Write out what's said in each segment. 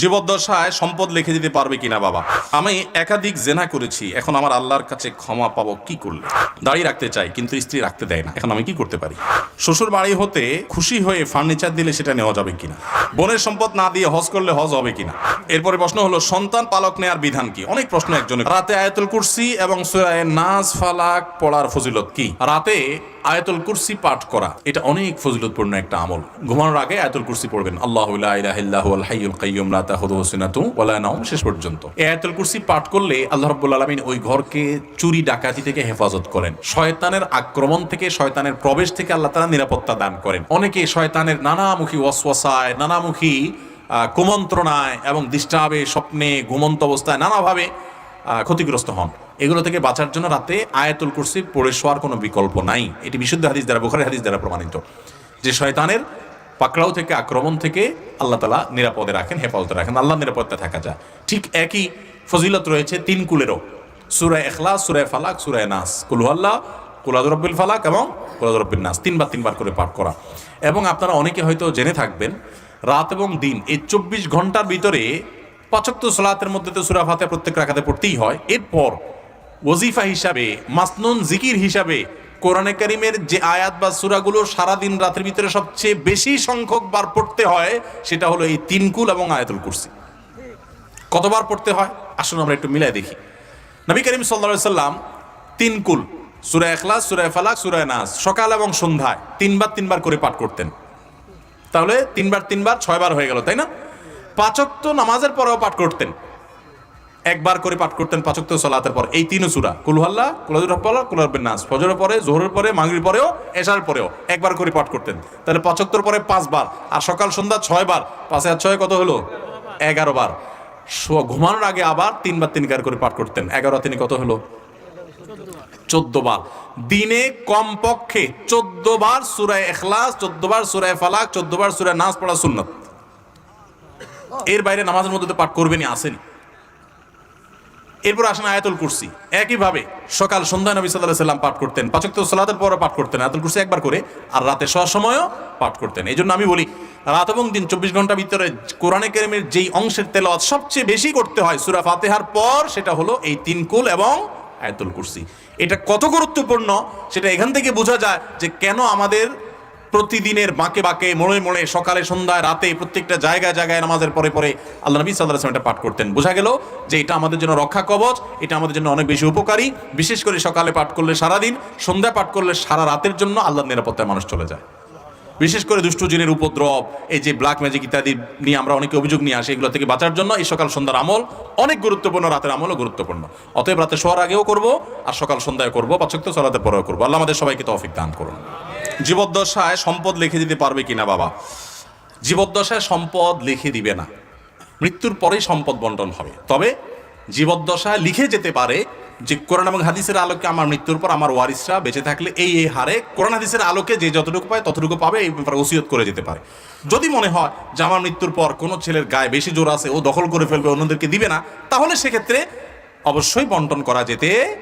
জীবদ্দশায় সম্পদ লিখে দিতে পারবে কিনা বাবা? আমি একাধিক জেনা করেছি। এখন আমার আল্লাহর কাছে ক্ষমা পাবো কি করলে? দাঁড়িয়ে রাখতে চাই, কিন্তু স্ত্রী রাখতে দেয় না। এখন আমি কি করতে পারি? শ্বশুর বাড়ি হতে খুশি হয়ে ফার্নিচার দিলে সেটা নেওয়া যাবে কিনা? বোনের সম্পদ না দিয়ে হজ করলে হজ হবে কিনা? এরপরে প্রশ্ন হলো, সন্তান পালক নেয়ার বিধান কি? অনেক প্রশ্ন একজনের। রাতে আয়াতুল কুরসি এবং সূরায়ে নাজ ফালাক পড়ার ফজিলত কি? রাতে আয়াতুল কুরসি পাঠ করা, এটা অনেক ফজিলতপূর্ণ একটা আমল। ঘুমানোর আগে আয়াতুল কুরসি পড়বেন। আল্লাহু ইলাহা হাইয়ুল কাইয়্যুম লা শয়তানের আক্রমণ থেকে, শয়তানের প্রবেশ থেকে আল্লাহ নিরাপত্তা দান করেন। অনেকে শয়তানের নানামুখী ওয়াসওয়াসায়, নানামুখী কুমন্ত্রণায় এবং দৃষ্টাবে, স্বপ্নে, ঘুমন্ত অবস্থায় নানাভাবে ক্ষতিগ্রস্ত হন। এগুলো থেকে বাঁচার জন্য রাতে আয়াতুল কুরসি পড়ে শোয়ার কোনো বিকল্প নাই। এটি বিশুদ্ধ হাদিস দ্বারা বুখারি হাদিস দ্বারা প্রমাণিত। যে শয়তানের পাকড়াও থেকে, আক্রমণ থেকে আল্লাহ তালা নিরাপদে রাখেন, হেফাজতে রাখেন আল্লাহ নিরাপদে থাকা যায়। ঠিক একই ফজিলত রয়েছে তিন কুলেরও। সুরায় এখলাস সুরায় ফালাক সুরায় নাস। কুলহাল্লাহ কুলাদরব্বিল ফালাক এবং কুলাদরব্বিল নাস। তিনবার তিনবার করে পাঠ করা। এবং আপনারা অনেকে হয়তো জেনে থাকবেন, রাত এবং দিন, এই চব্বিশ ঘণ্টার ভিতরে পাচক্ত সলাতের মধ্যে তো সুরা ফাতে প্রত্যেক রাখাতে পড়তেই হয়। এরপর ওজিফা হিসাবে, মাসনুন জিকির হিসাবে কোরআনে কারিমের যে আয়াত বা সুরাগুলো সারাদিন রাতের ভিতরে সবচেয়ে বেশি সংখ্যক বার পড়তে হয়, সেটা হলো এই তিনকুল এবং আয়াতুল কুরসি। কতবার পড়তে হয়? আসুন আমরা একটু মিলাই দেখি। নবী করিম সাল্লা সাল্লাম তিন কুল সুরায় এখলাস সুরায় ফালাক সুরায় নাস, সকাল এবং সন্ধ্যায় তিনবার তিনবার করে পাঠ করতেন। তাহলে তিনবার তিনবার ছয়বার হয়ে গেল, তাই না? পাচক্ত নামাজের পরেও পাঠ করতেন। একবার করে পাঠ করতেন পাচক্ত সলাতের পর। এই তিন সুরা কুলহাল্লা কুলাদুর হপ্পাল্লা কুলারবেন নাস। ফজরের পরে, জোহরের পরে মাগরির পরেও, এশার পরেও একবার করে পাঠ করতেন। তাহলে পাচক্তর পরে পাঁচবার, আর সকাল সন্ধ্যা ছয়বার, পাঁচে আর ছয় কত হলো? এগারো বার। ঘুমানোর আগে আবার তিনবার তিনবার করে পাঠ করতেন। এগারো তিনি কত হলো? চোদ্দ বার। দিনে কমপক্ষে চোদ্দ বার সুরায় এখলাস চোদ্দ বার সুরায় ফালাক, চোদ্দ বার সুরায় নাচ পড়া সুন্নত। এর বাইরে নামাজের মধ্যে তো পাঠ করবেনই আসেনি এরপর আসেন আয়াতুল কুরসি। একইভাবে সকাল সন্ধ্যায় নবী সাল্লাহ সাল্লাম পাঠ করতেন। পাচক তো সালাতের পরও পাঠ করতেন, আয়াতুল কুরসি একবার করে, আর রাতে শোয়ার সময়ও পাঠ করতেন। এই জন্য আমি বলি, রাত এবং দিন চব্বিশ ঘণ্টার ভিতরে কোরআনে কেরিমের যেই অংশের তেলাওয়াত সবচেয়ে বেশি করতে হয় সুরা ফাতেহার পর, সেটা হলো এই তিন কুল এবং আয়াতুল কুরসি। এটা কত গুরুত্বপূর্ণ, সেটা এখান থেকে বোঝা যায় যে কেন আমাদের প্রতিদিনের বাঁকে বাঁকে, মোড়ে মোড়ে, সকালে, সন্ধ্যায়, রাতে প্রত্যেকটা জায়গায় জায়গায় নামাজের পরে পরে আল্লাহ নবী সাল্লাহ আসলাম এটা পাঠ করতেন। বোঝা গেল যে এটা আমাদের জন্য রক্ষা কবচ, এটা আমাদের জন্য অনেক বেশি উপকারী। বিশেষ করে সকালে পাঠ করলে সারাদিন, সন্ধ্যায় পাঠ করলে সারা রাতের জন্য আল্লাহর নিরাপত্তায় মানুষ চলে যায়। বিশেষ করে দুষ্ট জিনের উপদ্রব, এই যে ব্ল্যাক ম্যাজিক ইত্যাদি নিয়ে আমরা অনেকে অভিযোগ নিয়ে আসি, এগুলো থেকে বাঁচার জন্য এই সকাল সন্ধ্যার আমল অনেক গুরুত্বপূর্ণ, রাতের আমলও গুরুত্বপূর্ণ। অতএব রাতে শোয়ার আগেও করব আর সকাল সন্ধ্যায় করব পাচক সলাতে পরেও করব। আল্লাহ আমাদের সবাইকে তৌফিক দান করুন। জীবদ্দশায় সম্পদ লিখে দিতে পারবে কিনা, বাবা? জীবদ্দশায় সম্পদ লিখে দিবে না। মৃত্যুর পরেই সম্পদ বন্টন হবে। তবে জীবদ্দশায় লিখে যেতে পারে যে কোরআন এবং হাদিসের আলোকে আমার মৃত্যুর পর আমার ওয়ারিসরা বেঁচে থাকলে এই এই হারে কোরআন হাদিসের আলোকে যে যতটুকু পায় ততটুকু পাবে, এই ব্যাপারে ওসিয়ত করে যেতে পারে। যদি মনে হয় যে আমার মৃত্যুর পর কোনো ছেলের গায়ে বেশি জোর আছে, ও দখল করে ফেলবে, অন্যদেরকে দিবে না, তাহলে সেক্ষেত্রে অবশ্যই বন্টন করা যেতে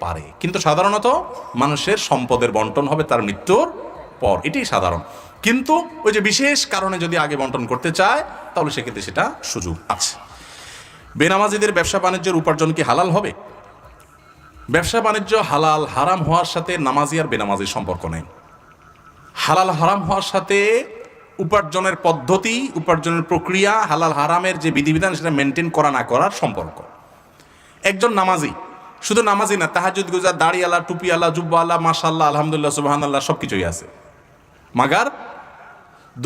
পারে। কিন্তু সাধারণত মানুষের সম্পদের বন্টন হবে তার মৃত্যুর পর। এটাই সাধারণ। কিন্তু ওই যে বিশেষ কারণে যদি আগে বন্টন করতে চায়, তাহলে সেক্ষেত্রে সেটা সুযোগ আছে। বেনামাজিদের ব্যবসা বাণিজ্যের উপার্জন কি হালাল হবে? ব্যবসা বাণিজ্য হালাল হারাম হওয়ার সাথে নামাজি আর বেনামাজির সম্পর্ক নেই। হালাল হারাম হওয়ার সাথে উপার্জনের পদ্ধতি, উপার্জনের প্রক্রিয়া, হালাল হারামের যে বিধিবিধান, সেটা মেনটেন করা না করার সম্পর্ক। একজন নামাজি শুধু নামাজি না তাহাজুদ গুজার দাড়ি আলা টুপি আল্লাহ জুব্বা আল্লাহ মাশাল্লাহ আলহামদুলিল্লাহ সুবাহান আল্লাহ সব কিছুই আছে। মাগার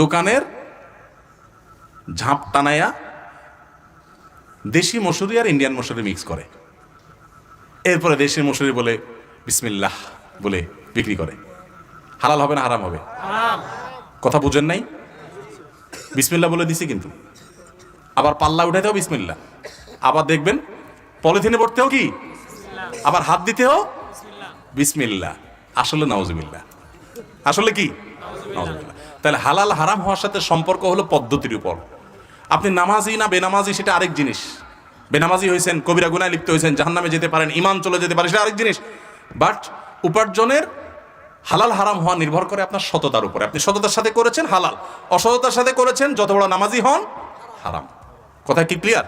দোকানের ঝাঁপ টানায়া দেশি মসুরি আর ইন্ডিয়ান মসুরি মিক্স করে। এরপরে দেশি মসুরি বলে বিসমিল্লাহ বলে বিক্রি করে। হালাল হবে না হারাম হবে? কথা বুঝেন নাই? বিসমিল্লাহ বলে দিছি কিন্তু। আবার পাল্লা উঠাইতেও বিসমিল্লা আবার দেখবেন পলিথিনে পড়তেও কি? আবার হাত দিতেও বিসমিল্লাহ। আসলে নওয়াজবিল্লাহ আসলে কি। তাহলে হালাল হারাম হওয়ার সাথে সম্পর্ক হলো পদ্ধতির উপর। আপনি নামাজি না বেনামাজি, সেটা আরেক জিনিস। বেনামাজি হয়েছেন, কবিরা গুনায় লিপ্ত হয়েছেন, জাহান্নামে যেতে পারেন ইমান চলে যেতে পারে, সেটা আরেক জিনিস। বাট উপার্জনের হালাল হারাম হওয়া নির্ভর করে আপনার সততার উপরে। আপনি সততার সাথে করেছেন হালাল। অসততার সাথে করেছেন, যত বড় নামাজি হন, হারাম। কথা কি ক্লিয়ার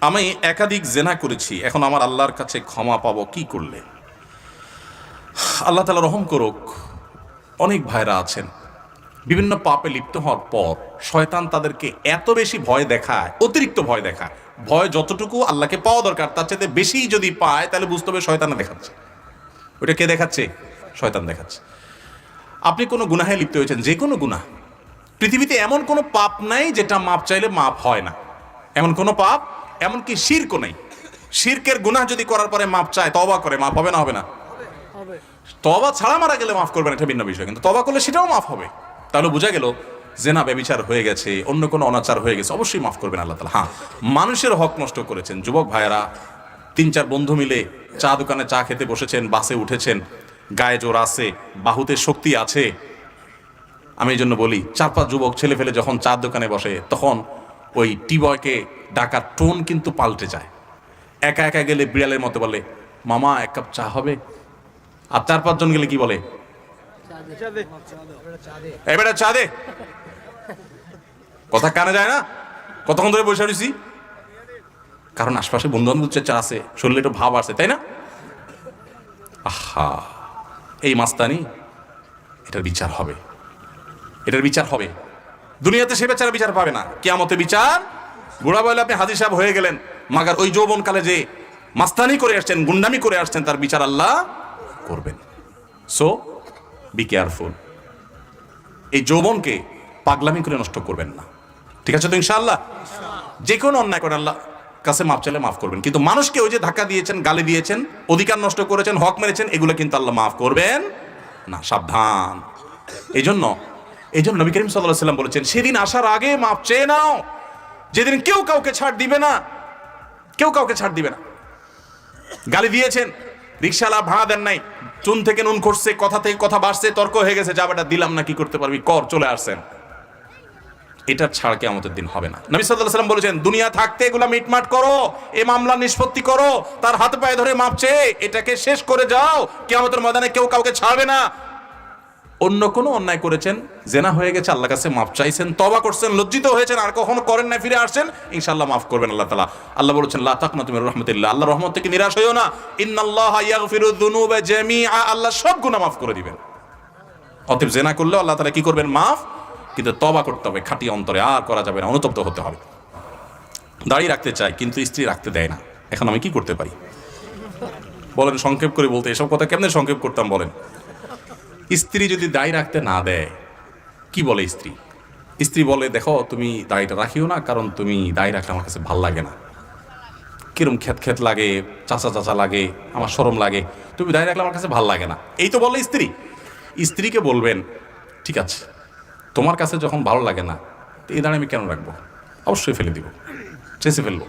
আমি একাধিক জেনা করেছি। এখন আমার আল্লাহর কাছে ক্ষমা পাবো। কি করলে? আল্লাহ তালা রহম করুক, অনেক ভাইরা আছেন। বিভিন্ন পাপে লিপ্ত হওয়ার পর শয়তান তাদেরকে এত বেশি ভয় দেখায়, অতিরিক্ত ভয় দেখায়। ভয় যতটুকু আল্লাহকে পাওয়া দরকার, তার চাইতে বেশি যদি পায়, তাহলে বুঝতে হবে শয়তানে দেখাচ্ছে। ওটা কে দেখাচ্ছে? শয়তান দেখাচ্ছে। আপনি কোনো গুনাহে লিপ্ত হয়েছেন, যে কোনো গুনাহ। পৃথিবীতে এমন কোনো পাপ নাই যেটা মাপ চাইলে মাপ হয় না। এমন কোনো পাপ এমনকি শিরকও নেই। শিরকের গুনাহ যদি করার পরে মাপ চায় তবা করে মাপ হবে না হবে না? তবা ছাড়া মারা গেলে মাফ করবেন এটা ভিন্ন বিষয়। কিন্তু তবা করলে সেটাও মাফ হবে। তাহলে বোঝা গেল জেনা ব্যবিচার হয়ে গেছে অন্য কোনো অনাচার হয়ে গেছে অবশ্যই মাফ করবেন আল্লাহ তালা হ্যাঁ মানুষের হক নষ্ট করেছেন। যুবক ভাইয়েরা তিন চার বন্ধু মিলে চা দোকানে চা খেতে বসেছেন বাসে উঠেছেন গায়ে জোর আছে বাহুতে শক্তি আছে। আমি এই জন্য বলি চার পাঁচ যুবক ছেলে ফেলে যখন চা দোকানে বসে তখন ওই টিবয়কে ডাকার টোন কিন্তু পাল্টে যায়। একা একা গেলে বিড়ালের মতো বলে, মামা, এক কাপ চা হবে? আর চার পাঁচজন গেলে কি বলে? চা দে। কথা কানে যায় না? কতক্ষণ ধরে বসে রয়েছি? কারণ আশপাশে বন্ধু বান্ধব চা আছে, শরীরে একটু ভাব আছে, তাই না? আহা, এই মাস্তানি, এটার বিচার হবে। এটার বিচার হবে। দুনিয়াতে সে বেচারা বিচার পাবে না। কেয়ামতে বিচার বুড়া বলে, আপনি হাজির সাহেব হয়ে গেলেন। মাগার ওই যৌবনকালে যে মাস্তানি করে আসছেন, গুন্ডামি করে আসছেন, তার বিচার আল্লাহ করবেন। সো বি কেয়ারফুল এই যৌবনকে পাগলামি করে নষ্ট করবেন না। ঠিক আছে তো ইনশাআল্লাহ? যে কোনো অন্যায় করে আল্লাহ কাছে মাফ চাইলে মাফ করবেন। কিন্তু মানুষকে ওই যে ধাক্কা দিয়েছেন, গালি দিয়েছেন, অধিকার নষ্ট করেছেন, হক মেরেছেন, এগুলো কিন্তু আল্লাহ মাফ করবেন না। সাবধান। এই জন্য এই জন্য নবী করিম সাল্লাহ সাল্লাম বলেছেন, সেদিন আসার আগে মাপ চেয়ে নাও। যেদিন কেউ কাউকে ছাড় দিবে না, কেউ কাউকে ছাড় দিবে না। গালি দিয়েছেন, রিক্সাওয়ালা ভাড়া দেন নাই, চুন থেকে নুন খসছে, কথা থেকে কথা বাড়ছে, তর্ক হয়ে গেছে যাবাটা দিলাম না, কি করতে পারবি, কর, চলে আসছেন। এটার ছাড় কে আমাদের দিন হবে না। নবী সাল্লাহ সাল্লাম বলেছেন, দুনিয়া থাকতে এগুলা মিটমাট করো, এ মামলা নিষ্পত্তি করো, তার হাত পায়ে ধরে মাপছে, এটাকে শেষ করে যাও কে আমাদের ময়দানে কেউ কাউকে ছাড়বে না অন্য কোনো অন্যায় করেছেন, জেনা হয়ে গেছে আল্লাহ কাছে মাফ চাইছেন তবা করছেন, লজ্জিত হয়েছেন, আর কখনো করেন না ফিরে আসছেন ইনশাল্লাহ মাফ করবেন আল্লাহ তালা আল্লাহ বলেছেন, লা তাকনা তুমি রহমতুল্লাহ। আল্লাহ রহমত থেকে নিরাশ হইও না। ইন্নাল্লাহ আল্লাহ সব গুনাহ মাফ করে দিবেন। অতএব জেনা করলেও আল্লাহ তালা কি করবেন? মাফ, কিন্তু তবা করতে হবে, খাঁটি অন্তরে, আর করা যাবে না, অনুতপ্ত হতে হবে। দাড়ি রাখতে চাই কিন্তু স্ত্রী রাখতে দেয় না। এখন আমি কি করতে পারি? বলেন, সংক্ষেপ করে বলতে, এসব কথা কেমনে সংক্ষেপ করতাম বলেন? স্ত্রী যদি দায় রাখতে না দেয়, কি বলে স্ত্রী? স্ত্রী বলে, দেখো, তুমি দাড়িটা রাখিও না, কারণ তুমি দাড়ি রাখলে আমার কাছে ভালো লাগে না। কিরম খেত খেত লাগে, চাচা চাচা লাগে, আমার সরম লাগে, তুমি দাড়ি রাখলে আমার কাছে ভালো লাগে না। এই তো বলে স্ত্রী। স্ত্রীকে বলবেন, ঠিক আছে, তোমার কাছে যখন ভালো লাগে না, তো এই দাঁড়ে আমি কেন রাখব? অবশ্যই ফেলে দিব চেষে ফেলব।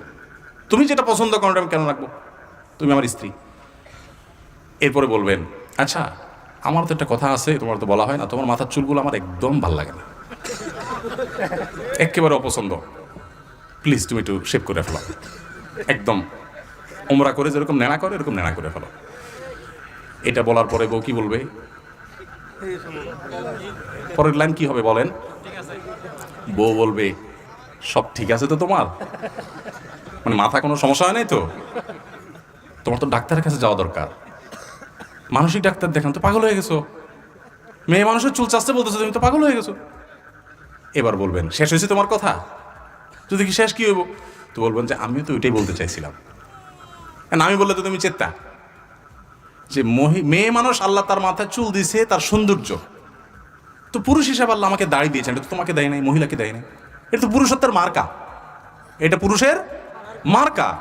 তুমি যেটা পছন্দ করো আমি কেন রাখব? তুমি আমার স্ত্রী। এরপরে বলবেন আচ্ছা আমার তো একটা কথা আছে, তোমার তো বলা হয় না, তোমার মাথার চুলগুলো আমার একদম ভালো লাগে না। একেবারে অপছন্দ। প্লিজ তুমি একটু শেভ করে ফেলো। একদম। ওমরা করে যেরকম নেড়া করে, এরকম নেড়া করে ফেলো। এটা বলার পরে বউ কি বলবে? পরের লাইন কি হবে বলেন? বউ বলবে, সব ঠিক আছে তো তোমার? মানে মাথা কোনো সমস্যা হয় নাই তো? তোমার তো ডাক্তারের কাছে যাওয়া দরকার। মানসিক ডাক্তার দেখান, তো পাগল হয়ে গেছো। মেয়ে মানুষের চুল চাষতে বলতেছো, তুমি তো পাগল হয়ে গেছো। এবার বলবেন, শেষ হয়েছে তোমার কথা? যদি কি শেষ, কি হইব? তো বলবেন যে, আমিও তো ওইটাই বলতে চাইছিলাম। আমি বললে তো তুমি চেত্তা। যে মেয়ে মানুষ আল্লাহ তার মাথায় চুল দিছে, তার সৌন্দর্য। তো পুরুষ হিসাবে আল্লাহ আমাকে দাড়ি দিয়েছেন, এটা তো তোমাকে দেয় নাই, মহিলাকে দেয় নাই। এটা তো পুরুষত্বের মার্কা। এটা পুরুষের মার্কা।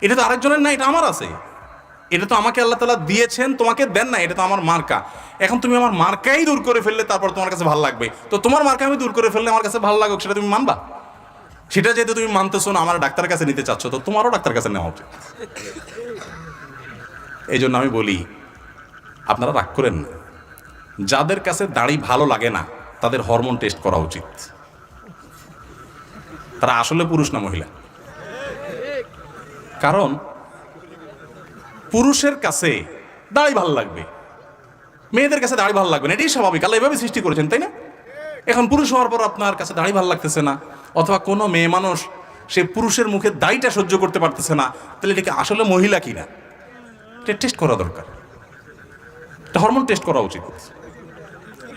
এটা তো আরেকজনের না এটা আমার আছে। এটা তো আমাকে আল্লাহ তালা দিয়েছেন, তোমাকে দেন না এটা তো আমার মার্কা। এখন তুমি আমার মার্কাই দূর করে ফেললে তারপর তোমার কাছে ভালো লাগবে। তো তোমার মার্কা আমি দূর করে ফেললে আমার কাছে ভালো লাগুক, সেটা তুমি মানবা? সেটা যেহেতু তুমি মানতেছো না, আমার ডাক্তারের কাছে নিতে চাচ্ছ, তো তোমারও ডাক্তার কাছে নেওয়া উচিত। এই জন্য আমি বলি, আপনারা রাগ করেন না। যাদের কাছে দাড়ি ভালো লাগে না, তাদের হরমোন টেস্ট করা উচিত। তারা আসলে পুরুষ না মহিলা। কারণ পুরুষের কাছে দাড়ি ভালো লাগবে। মেয়েদের কাছে দাড়ি ভালো লাগবে না, এটাই স্বাভাবিক। আল্লাহ এভাবে সৃষ্টি করেছেন, তাই না? এখন পুরুষ হওয়ার পর আপনার কাছে দাড়ি ভালো লাগতেছে না, অথবা কোনো মেয়ে মানুষ সে পুরুষের মুখে দাড়িটা সহ্য করতে পারতেছে না, তাহলে এটাকে আসলে মহিলা কিনা? এটা টেস্ট করা দরকার। এটা হরমোন টেস্ট করা উচিত।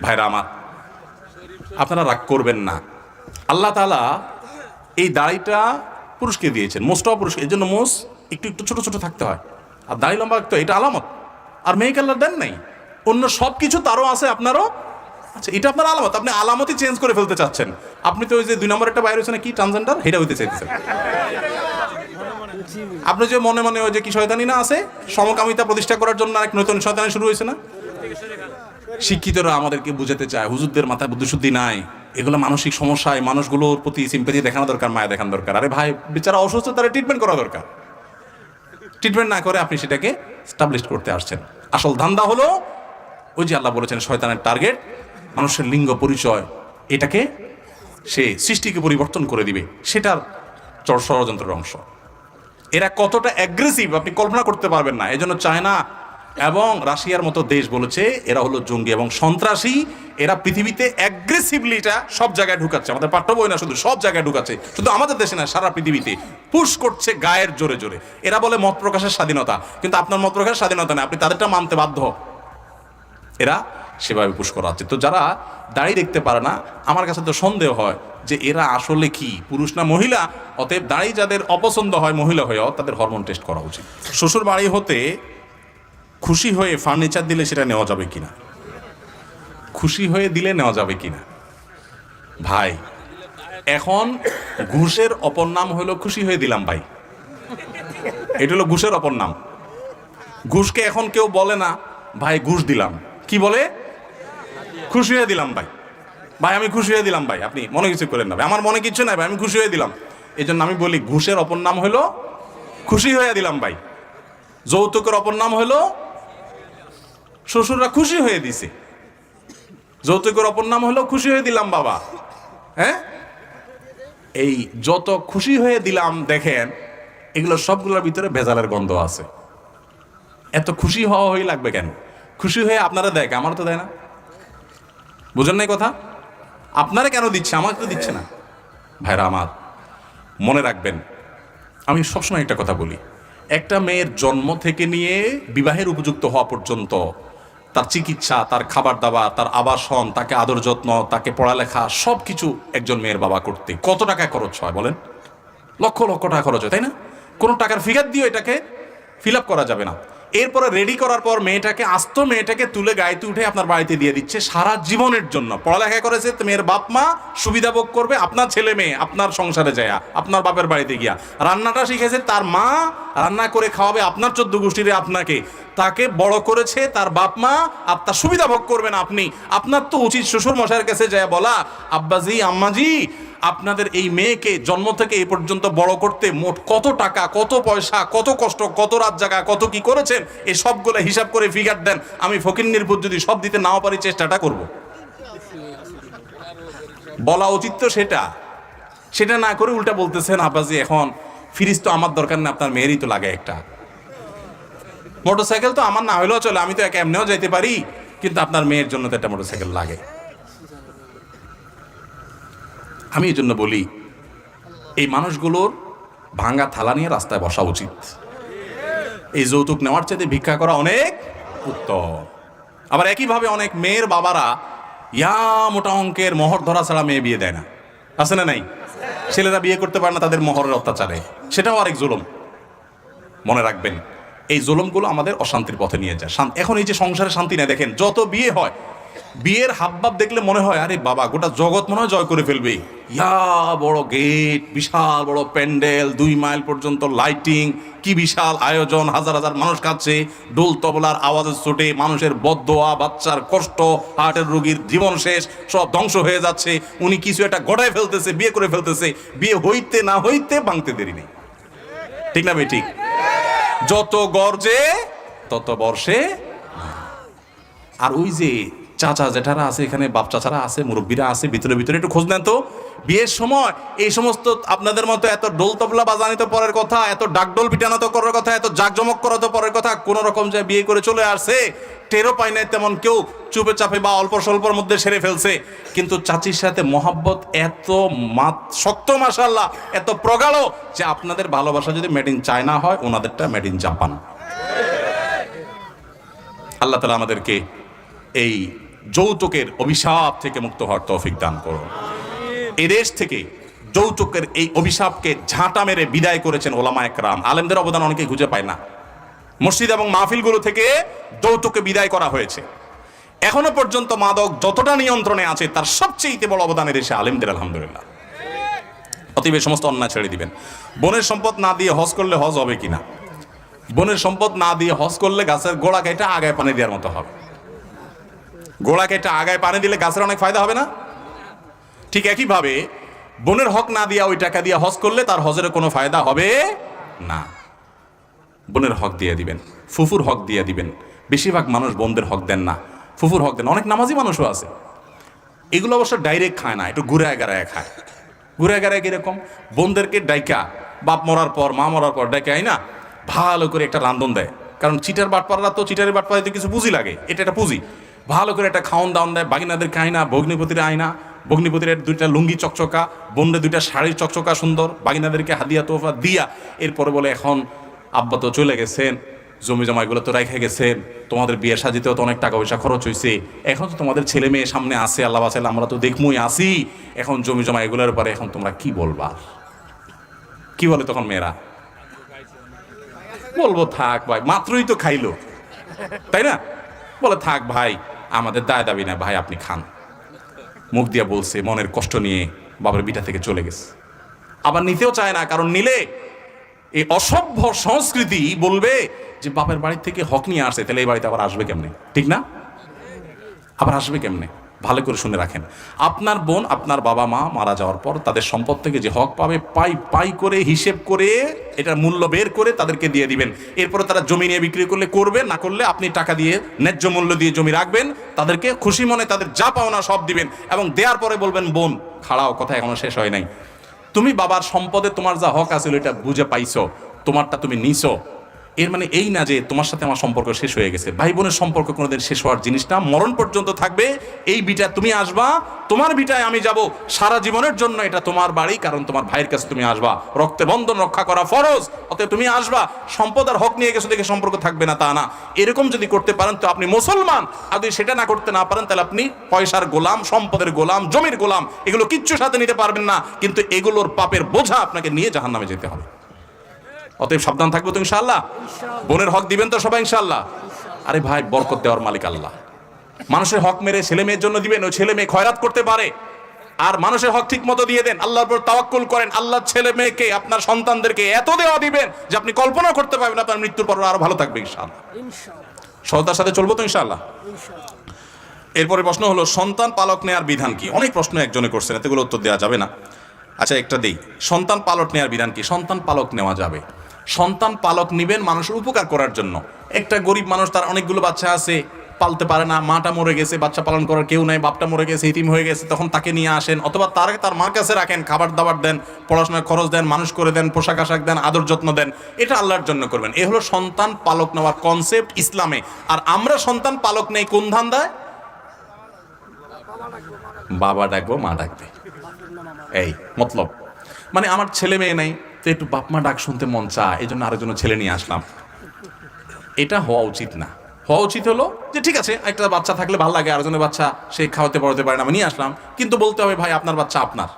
ভাইরা আমার, আপনারা রাগ করবেন না। আল্লাহ তালা এই দাড়িটা পুরুষকে দিয়েছেন মোস্ট অফ পুরুষকে এই জন্য মোষ একটু একটু ছোট ছোট থাকতে হয়। আর দাড়ি লম্বা তো এটা আলামত। আর মেয়ে আল্লাহ দেন নাই। অন্য সব কিছু তারও আছে, আপনারও আচ্ছা এটা আপনার আলামত। আপনি আলামতই চেঞ্জ করে ফেলতে চাচ্ছেন। আপনি তো ওই যে দুই নম্বর একটা বাইরে হচ্ছে না কি ট্রান্সজেন্ডার সেটা হইতে চাইতেছেন। আপনি যে মনে মনে ওই যে কি শয়তানি না আছে, সমকামিতা প্রতিষ্ঠা করার জন্য এক নতুন শয়তানি শুরু হয়েছে না? শিক্ষিতরা আমাদেরকে বুঝাতে চায়, হুজুরদের মাথায় বুদ্ধিশুদ্ধি নাই। এগুলো মানসিক সমস্যায় মানুষগুলোর প্রতি সিম্পাতি দেখানো দরকার, মায়া দেখানো দরকার। আরে ভাই, বেচারা অসুস্থ, তারা ট্রিটমেন্ট করা দরকার। ট্রিটমেন্ট না করে আপনি সেটাকে স্টাবলিশ করতে আসছেন। আসল ধান্দা হলো, ওই যে আল্লাহ বলেছেন, শয়তানের টার্গেট মানুষের লিঙ্গ পরিচয়, এটাকে সে সৃষ্টিকে পরিবর্তন করে দিবে। সেটার ষড়যন্ত্রের অংশ। এরা কতটা অ্যাগ্রেসিভ আপনি কল্পনা করতে পারবেন না। এজন্য চায়না এবং রাশিয়ার মতো দেশ বলেছে, এরা হলো জঙ্গি এবং সন্ত্রাসী। এরা পৃথিবীতে অ্যাগ্রেসিভলি এটা সব জায়গায় ঢুকাচ্ছে। আমাদের পাঠ্য বই না, শুধু সব জায়গায় ঢুকাচ্ছে। শুধু আমাদের দেশে না, সারা পৃথিবীতে পুশ করছে গায়ের জোরে জোরে। এরা বলে মত প্রকাশের স্বাধীনতা, কিন্তু আপনার মত প্রকাশের স্বাধীনতা নেই, আপনি তাদেরটা মানতে বাধ্য। এরা সেভাবে পুশ করা হচ্ছে। তো যারা দাঁড়িয়ে দেখতে পারে না, আমার কাছে তো সন্দেহ হয় যে এরা আসলে কি, পুরুষ না মহিলা? অতএব দাঁড়িয়ে যাদের অপছন্দ হয় মহিলা হয়েও তাদের হরমোন টেস্ট করা উচিত। শ্বশুর বাড়ি হতে খুশি হয়ে ফার্নিচার দিলে সেটা নেওয়া যাবে কিনা? খুশি হয়ে দিলে নেওয়া যাবে কিনা? ভাই, এখন ঘুষের অপর নাম হলো খুশি হয়ে দিলাম ভাই। এটা হলো ঘুষের অপর নাম। ঘুষকে এখন কেউ বলে না, ভাই, ঘুষ দিলাম। কি বলে? খুশি হয়ে দিলাম ভাই। ভাই, আমি খুশি হয়ে দিলাম ভাই। আপনি মনে কিছু করেন না ভাই। আমার মনে কিছু নাই ভাই, আমি খুশি হয়ে দিলাম। এই জন্য আমি বলি, ঘুষের অপর নাম হলো খুশি হয়ে দিলাম ভাই। যৌতুকের অপর নাম হলো শ্বশুররা খুশি হয়ে দিছে। যৌতুকের অপর নাম হলো খুশি হয়ে দিলাম বাবা। হ্যাঁ? এই যত খুশি হয়ে দিলাম দেখেন, এগুলো সবগুলোর ভিতরে ভেজালের গন্ধ আছে। এত খুশি হওয়া হয়ে লাগবে কেন? খুশি হয়ে আপনারা দেয় আমার তো দেয় না। বুঝেন নাই কথা? আপনারা কেন দিচ্ছে? আমাকে তো দিচ্ছে না। ভাইরা আমার, মনে রাখবেন, আমি সবসময় একটা কথা বলি। একটা মেয়ের জন্ম থেকে নিয়ে বিবাহের উপযুক্ত হওয়া পর্যন্ত তার চিকিৎসা, তার খাবার দাবার, তার আবাসন, তাকে আদর যত্ন, তাকে পড়ালেখা সব কিছু একজন মেয়ের বাবা করতে। কত টাকা খরচ হয় বলেন? লক্ষ লক্ষ টাকা খরচ হয়, তাই না? কোনো টাকার ফিগার দিয়ে এটাকে ফিল করা যাবে না। এরপরে রেডি করার পর মেয়েটাকে, আস্ত মেয়েটাকে তুলে গাড়িতে উঠে আপনার বাড়িতে দিয়ে দিচ্ছে সারা জীবনের জন্য। পড়ালেখা করেছে মেয়ের বাপ মা সুবিধা ভোগ করবে, আপনার ছেলে মেয়ে, আপনার সংসারে যায়, আপনার বাপের বাড়িতে গিয়া। রান্নাটা শিখেছে, তার মা রান্না করে খাওয়াবে আপনার চোদ্দ গোষ্ঠীরে আপনাকে। তাকে বড় করেছে তার বাপ মা আপনার সুবিধা ভোগ করবেন আপনি। আপনার তো উচিত শ্বশুর মশাইয়ের কাছে যায় বলা, আব্বাজি, আম্মাজি আপনাদের এই মেয়েকে জন্ম থেকে এ পর্যন্ত বড় করতে মোট কত টাকা, কত পয়সা, কত কষ্ট, কত রাত জায়গা কত কি করেছেন এই সবগুলো হিসাব করে ফিগার দেন। আমি ফকির নির্ভর যদি সব দিতে নাও পারি, চেষ্টাটা করব। বলা উচিত তো সেটা। সেটা না করে উল্টা বলতেছেন আপাজি এখন ফ্রিজ তো আমার দরকার না, আপনার মেয়েরই তো লাগে একটা। মোটরসাইকেল তো আমার না হলেও চলে, আমি তো এক এমনিও যেতে পারি, কিন্তু আপনার মেয়ের জন্য তো একটা মোটরসাইকেল লাগে। আমি এই জন্য বলি, এই মানুষগুলোর ভাঙ্গা থালা নিয়ে রাস্তায় বসা উচিত। এই যৌতুক নেওয়ার চাইতে ভিক্ষা করা অনেক উত্তম। আবার একইভাবে অনেক মেয়ের বাবারা ইয়া মোটা অঙ্কের মোহর ধরা ছাড়া মেয়ে বিয়ে দেয় না। আছে না নাই? ছেলেরা বিয়ে করতে পারে না তাদের মোহরের অত্যাচারে। সেটাও আরেক জুলুম। মনে রাখবেন, এই জুলুমগুলো আমাদের অশান্তির পথে নিয়ে যায়। এখন এই যে সংসারে শান্তি নেই, দেখেন, যত বিয়ে হয় বিয়ের হাবভাব দেখলে মনে হয়, আরে বাবা, গোটা জগৎ মনে হয় জয় করে ফেলবে। ইয়া বড় গেট বিশাল বড় প্যান্ডেল, দুই মাইল পর্যন্ত লাইটিং কি বিশাল আয়োজন, হাজার হাজার মানুষ কাছে ডোল তবলার আওয়াজের চোটে মানুষের বদোয়া, বাচ্চার কষ্ট, হার্টের রোগীর জীবন শেষ, সব ধ্বংস হয়ে যাচ্ছে, উনি কিছু একটা গড়ায় ফেলতেছে, বিয়ে করে ফেলতেছে, বিয়ে হইতে না হইতে ভাঙতে দেরি নেই। ঠিক না ভাই, ঠিক? যত গর্জে, তত বর্ষে, আর ওই যে চাচা জেঠারা আছে, এখানে বাপ চাচারা আছে, মুরব্বীরা আছে, ভিতরে ভিতরে একটু খোঁজ নেন তো। বিয়ের সময় এই সমস্ত আপনাদের মতো এত ডোল তবলা বাজানি তো পরের কথা, এত ডাকডোল পিটানো তো করার কথা, এত জাকজমক করা তো পরের কথা, কোনো রকম যে বিয়ে করে চলে আসছে, টেরও পায় নাই তেমন কেউ, চুপে চাপে বা অল্প স্বল্পর মধ্যে সেরে ফেলছে। কিন্তু চাচির সাথে মহাব্বত এত মাত, শক্ত মাসাল্লাহ এত প্রগাঢ় যে আপনাদের ভালোবাসা যদি মেড ইন চায়না হয়, ওনাদেরটা মেড ইন জাপান আল্লাহ তালা আমাদেরকে এই যৌতুকের অভিশাপ থেকে মুক্ত হওয়ার তৌফিক দান করো। এদেশ থেকে যৌতুকের এই অভিশাপকে ঝাঁটা মেরে বিদায় করেছেন ওলামা একরাম। আলেমদের অবদান অনেকে খুঁজে পায় না। মসজিদ এবং মাহফিলগুলো থেকে যৌতুককে বিদায় করা হয়েছে। এখনও পর্যন্ত মাদক যতটা নিয়ন্ত্রণে আছে তার সবচেয়ে বড় অবদান এদেশে আলেমদের আলহামদুলিল্লাহ। অতএব এই সমস্ত অন্যায় ছেড়ে দিবেন। বনের সম্পদ না দিয়ে হজ করলে হজ হবে কিনা? বনের সম্পদ না দিয়ে হজ করলে গাছের গোড়া কেটে আগায় পানি দেওয়ার মতো হবে। গোড়া কেটে আগায় পানি দিলে গাছের অনেক ফায়দা হবে না? ঠিক একইভাবে বনের হক না দিয়া ওই টাকা দিয়ে হজ করলে তার হজের কোনো ফায়দা হবে না। বোনের হক দিয়ে দিবেন, ফুফুর হক দিয়ে দিবেন। বেশিরভাগ মানুষ বোনদের হক দেন না, ফুফুর হক দেন। অনেক নামাজি মানুষও আছে। এগুলো অবশ্য ডাইরেক্ট খায় না, একটু ঘুরে গাড়ায় খায়। ঘুরে গাড়ায় কীরকম? বোনদেরকে ডাইকা, বাপ মরার পর, মা মরার পর ডাইকাই না? ভালো করে একটা রান্ধন দেয়। কারণ চিটার বাটপাড়া তো চিটারের বাটপাড়াতে কিছু পুঁজি লাগে, এটা একটা পুঁজি। ভালো করে একটা খাওন দাওন দেয়, বাগিনাদের আয়না ভগ্নিপতির আয়না, ভগ্নিপতির দুইটা লুঙ্গি চকচকা বোনরে দুইটা শাড়ির চকচকা সুন্দর, বাগিনাদেরকে হাদিয়া তোফা দিয়া, এরপরে বলে এখন আব্বা তো চলে গেছেন, জমি জমা এগুলো তো রেখে গেছেন, তোমাদের বিয়ে সাজিতেও তো অনেক টাকা পয়সা খরচ হয়েছে এখন তো তোমাদের ছেলে মেয়ে সামনে আসে আল্লাহ বাসাইলে আমরা তো দেখমই আসি এখন জমি জমা এগুলোর পরে এখন তোমরা কি বলবা? কি বলে তখন মেয়েরা? বলব থাক ভাই, মাত্রই তো খাইলো, তাই না? বলে থাক ভাই আমাদের দায় দাবি না, ভাই, আপনি খান। মুখ দিয়ে বলছে, মনের কষ্ট নিয়ে বাবার বিটা থেকে চলে গেছে। আবার নিতেও চায় না, কারণ নিলে এই অসভ্য সংস্কৃতি বলবে যে বাপের বাড়ি থেকে হক নিয়ে আসে, তাহলে এই বাড়িতে আবার আসবে কেমনে? ঠিক না? আবার আসবে কেমনে? ভালো করে শুনে রাখেন। আপনার বোন, আপনার বাবা মা মারা যাওয়ার পর তাদের সম্পদ থেকে যে হক পাবে, পাই পাই করে, হিসেব করে এটার মূল্য বের করে তাদেরকে দিয়ে দিবেন। এরপরে তারা জমি নিয়ে বিক্রি করলে করবে, না করলে আপনি টাকা দিয়ে, ন্যায্য মূল্য দিয়ে জমি রাখবেন, তাদেরকে খুশি মনে তাদের যা পাওনা সব দিবেন এবং দেওয়ার পরে বলবেন, বোন, খাড়াও, কথা এখনও শেষ হয় নাই। তুমি বাবার সম্পদে তোমার যা হক আছে এটা বুঝে পাইছো, তোমারটা তুমি নিছো এর মানে এই না যে তোমার সাথে আমার সম্পর্ক শেষ হয়ে গেছে। ভাই বোনের সম্পর্ক কোনোদিন শেষ হওয়ার জিনিসটা মরণ পর্যন্ত থাকবে। এই বিটা তুমি আসবা। তোমার বিটায় আমি যাব। সারা জীবনের জন্য এটা তোমার বাড়ি, কারণ তোমার ভাইয়ের কাছে তুমি আসবা। রক্তে বন্ধন রক্ষা করা ফরজ। অতএব তুমি আসবা। সম্পদ আর হক নিয়ে গেছো দেখে সম্পর্ক থাকবে না তা না। এরকম যদি করতে পারেন, তো আপনি মুসলমান। আর যদি সেটা না করতে না পারেন, তাহলে আপনি পয়সার গোলাম, সম্পদের গোলাম, জমির গোলাম, এগুলো কিচ্ছু সাথে নিতে পারবেন না। কিন্তু এগুলোর পাপের বোঝা আপনাকে নিয়ে জাহান্নামে যেতে হবে। অতএব সাবধান থাকব তো ইনশাল্লাহ বোনের হক দিবেন তো সবাই ইনশাল্লাহ আরে ভাই বরকত দেওয়ার মালিক আল্লাহ। মানুষের হক মেরে ছেলে মেয়ের জন্য দিবেন ওই ছেলে মেয়ে খয়রাত করতে পারে। আর মানুষের হক ঠিক মতো দিয়ে দেন আল্লাহর উপর তাওয়াক্কুল করেন আল্লাহর ছেলে মেয়েকে আপনার সন্তানদেরকে এত দেওয়া দিবেন যে আপনি কল্পনা করতে পারবেন আপনার মৃত্যুর পর আরও ভালো থাকবে ইনশাআল্লাহ। সততার সাথে চলবো তো ইনশাআল্লাহ। এরপরে প্রশ্ন হলো সন্তান পালক নেয়ার বিধান কি? অনেক প্রশ্ন একজনে করছেন এতগুলো উত্তর দেওয়া যাবে না। আচ্ছা একটা দেই। সন্তান পালক নেয়ার বিধান কি? সন্তান পালক নেওয়া যাবে। সন্তান পালক নিবেন মানুষের উপকার করার জন্য। একটা গরিব মানুষ, তার অনেকগুলো বাচ্চা আছে, পালতে পারে না, মাটা মরে গেছে, বাচ্চা পালন করার কেউ নাই, বাপটা মরে গেছে ইতিম হয়ে গেছে, তখন তাকে নিয়ে আসেন। অথবা তার তার মার কাছে রাখেন, খাবার দাবার দেন, পড়াশোনার খরচ দেন, মানুষ করে দেন, পোশাক আশাক দেন, আদর যত্ন দেন, এটা আল্লাহর জন্য করবেন। এ হলো সন্তান পালক নেওয়ার কনসেপ্ট ইসলামে। আর আমরা সন্তান পালক নেই, কোন ধান্দায়? বাবা ডাকবো, মা ডাকবে। এই, মতলব। মানে আমার ছেলে মেয়ে নেই তো একটু বাপ মা ডাক শুনতে মন চা এই জন্য আরেকজন ছেলে নিয়ে আসলাম। এটা হওয়া উচিত না। হওয়া উচিত হলো যে ঠিক আছে, একটা বাচ্চা থাকলে ভালো লাগে, আরেকজনের বাচ্চা সে খাওয়াতে পড়াতে পারে না, আমি নিয়ে আসলাম। কিন্তু বলতে হবে, ভাই, আপনার বাচ্চা আপনার।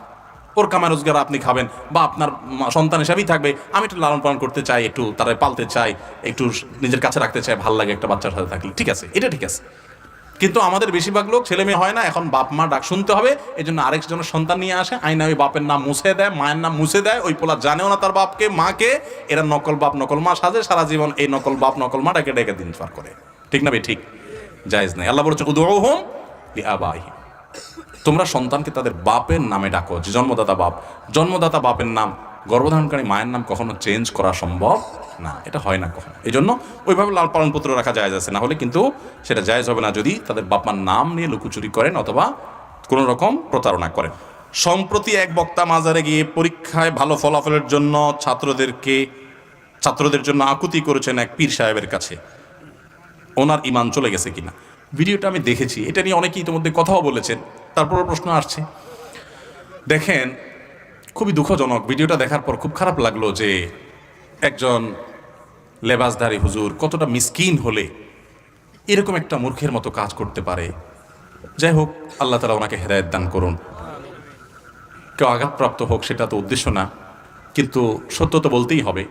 ওর কামা রোজগার আপনি খাবেন বা আপনার সন্তান হিসাবেই থাকবে। আমি একটু লালন পালন করতে চাই, একটু তারা পালতে চাই, একটু নিজের কাছে রাখতে চাই, ভালো লাগে একটা বাচ্চার সাথে থাকলে। ঠিক আছে, এটা ঠিক আছে। কিন্তু আমাদের বেশিরভাগ লোক ছেলে মেয়ে হয় না, এখন বাপ মা ডাক শুনতে হবে এই জন্য আরেকজনের সন্তান নিয়ে আসে আইনা ওই বাপের নাম মুছে দেয়, মায়ের নাম মুছে দেয়, ওই পোলা জানেও না তার বাপকে, মাকে, এরা নকল বাপ, নকল মা সাজে, সারা জীবন এই নকল বাপ, নকল মা ডাকে ডেকে দিন পার করে। ঠিক না ভাই? ঠিক। জায়েজ নাই। আল্লাহ বলছে উদৌহম আবাহিম তোমরা সন্তানকে তাদের বাপের নামে ডাকো, যে জন্মদাতা বাপ। জন্মদাতা বাপের নাম গর্ভধারণকারী মায়ের নাম কখনো চেঞ্জ করা সম্ভব না, এটা হয় না কখনো। এই জন্য ওইভাবে লাল পালন পত্র রাখা যায় আছে, না হলে কিন্তু সেটা জায়েজ হবে না যদি তাদের বাপ মার নাম নিয়ে লুকোচুরি করেন অথবা কোনো রকম প্রতারণা করেন। সম্প্রতি এক বক্তা মাজারে গিয়ে পরীক্ষায় ভালো ফলাফলের জন্য ছাত্রদেরকে, ছাত্রদের জন্য আকুতি করেছেন এক পীর সাহেবের কাছে। ওনার ইমান চলে গেছে কিনা। ভিডিওটা আমি দেখেছি, এটা নিয়ে অনেকেই ইতিমধ্যে কথাও বলেছেন তারপর প্রশ্ন আসছে। দেখেন খুবই দুঃখজনক। ভিডিওটা দেখার পর খুব খারাপ লাগল যে একজন লেবাসধারী হুজুর কতটা মিসকিন হলে এরকম একটা মূর্খের মতো কাজ করতে পারে। যাই হোক, আল্লাহ তালা ওনাকে হেদায়ত দান করুন। কেউ আঘাতপ্রাপ্ত হোক সেটা তো উদ্দেশ্য না, কিন্তু সত্য তো বলতেই হবে।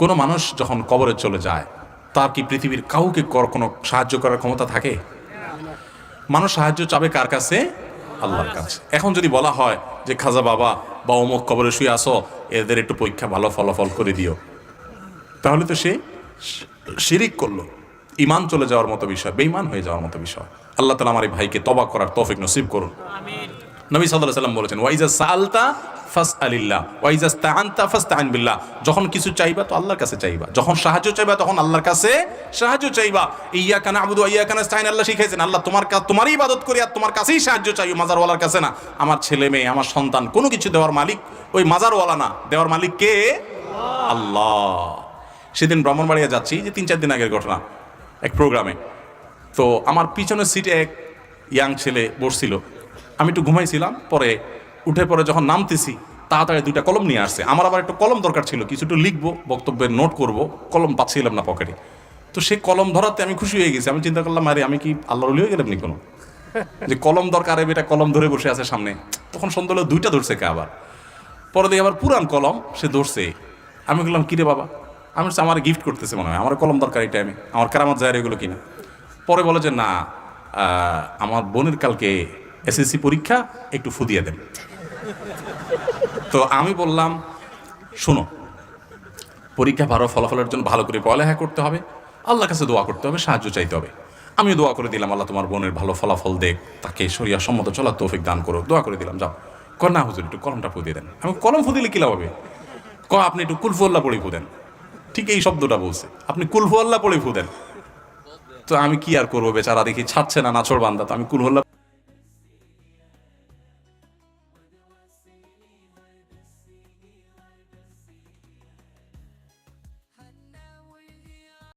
কোনো মানুষ যখন কবরে চলে যায়, তার কি পৃথিবীর কাউকে কোনো সাহায্য করার ক্ষমতা থাকে? মানুষ সাহায্য চাবে কার কাছে? আল্লাহর কাছে। এখন যদি বলা হয় যে খাজা বাবা বা অমুক কবরে শুয়ে আসো এদের একটু পরীক্ষা ভালো ফলাফল করে দিও। তাহলে তো সে শিরিক করল। ইমান চলে যাওয়ার মতো বিষয় বেইমান হয়ে যাওয়ার মতো বিষয়। আল্লাহ তালা আমার এই ভাইকে তবা করার তৌফিক নসিব করুন। নবী সাল্লাহ সাল্লাম বলেছেন ওয়াইজা সালতা ফাস আলিল্লাহ ওয়াইজা স্তাআনতা ফাস্তাইন বিল্লাহ। যখন কিছু চাইবা তো আল্লাহর কাছে চাইবা, যখন সাহায্য চাইবা তখন আল্লাহর কাছে সাহায্য চাইবা। ইয়া কানা আবুদু ইয়া কানা স্তাইন আল্লাহ শিখাইছেন, আল্লাহ তোমার তোমারই ইবাদত করি আর তোমার কাছেই সাহায্য চাই মাজারওয়ালার কাছে না। আমার ছেলে মেয়ে, আমার সন্তান, কোনো কিছু দেওয়ার মালিক, ওই মাজারওয়ালা না, দেওয়ার মালিক কে? আল্লাহ। সেদিন ব্রাহ্মণবাড়িয়া যাচ্ছি, যে তিন চার দিন আগের ঘটনা, এক প্রোগ্রামে তো আমার পিছনের সিটে এক ইয়াং ছেলে বসছিল আমি একটু ঘুমাইছিলাম পরে উঠে পরে যখন নামতেছি তাড়াতাড়ি দুইটা কলম নিয়ে আসছে। আমার আবার একটু কলম দরকার ছিল কিছু একটু লিখব বক্তব্যের নোট করব কলম পাচ্ছিলাম না পকেটে তো সেই কলম ধরাতে আমি খুশি হয়ে গেছি। আমি চিন্তা করলাম আরে আমি কি আল্লাহর অলি হয়ে গেলাম নি কোনো? যে কলম দরকার এটা কলম ধরে বসে আছে সামনে। তখন সন্ধ্যা হলো দুইটা ধরছে কে আবার? পরে দেখি আবার পুরান কলম সে ধরছে। আমি বললাম কিরে বাবা? আমি আমার গিফট করতেছে মনে হয়। আমার কলম দরকার এই টাইমে আমার কারামত যায় এগুলো কিনা? পরে বলে যে না আমার বোনের কালকে এসএসসি পরীক্ষা, একটু ফুদিয়ে দেন। তো আমি বললাম, শোনো, পরীক্ষা ভালো ফলাফলের জন্য ভালো করে পড়ালেখা করতে হবে। আল্লাহ কাছে দোয়া করতে হবে, সাহায্য চাইতে হবে। আমিও দোয়া করে দিলাম, আল্লাহ তোমার বোনের ভালো ফলাফল দেখ, তাকে সরিয়া সম্মত চলার তৌফিক দান করো। দোয়া করে দিলাম, যাও। কর না হুজুর, একটু কলমটা ফুদিয়ে দেন। আমি কলম ফুদিলে কি লাভ হবে? ক আপনি একটু কুলফুল্লাহ পড়ে ফুদেন। ঠিক এই শব্দটা বলছে। আপনি কুলফুল্লাহ পড়ে ফুদেন। তো আমি কি আর করব বেচারা, দেখি ছাড়ছে না নাচর বান্দা। তো আমি কুলহল্লা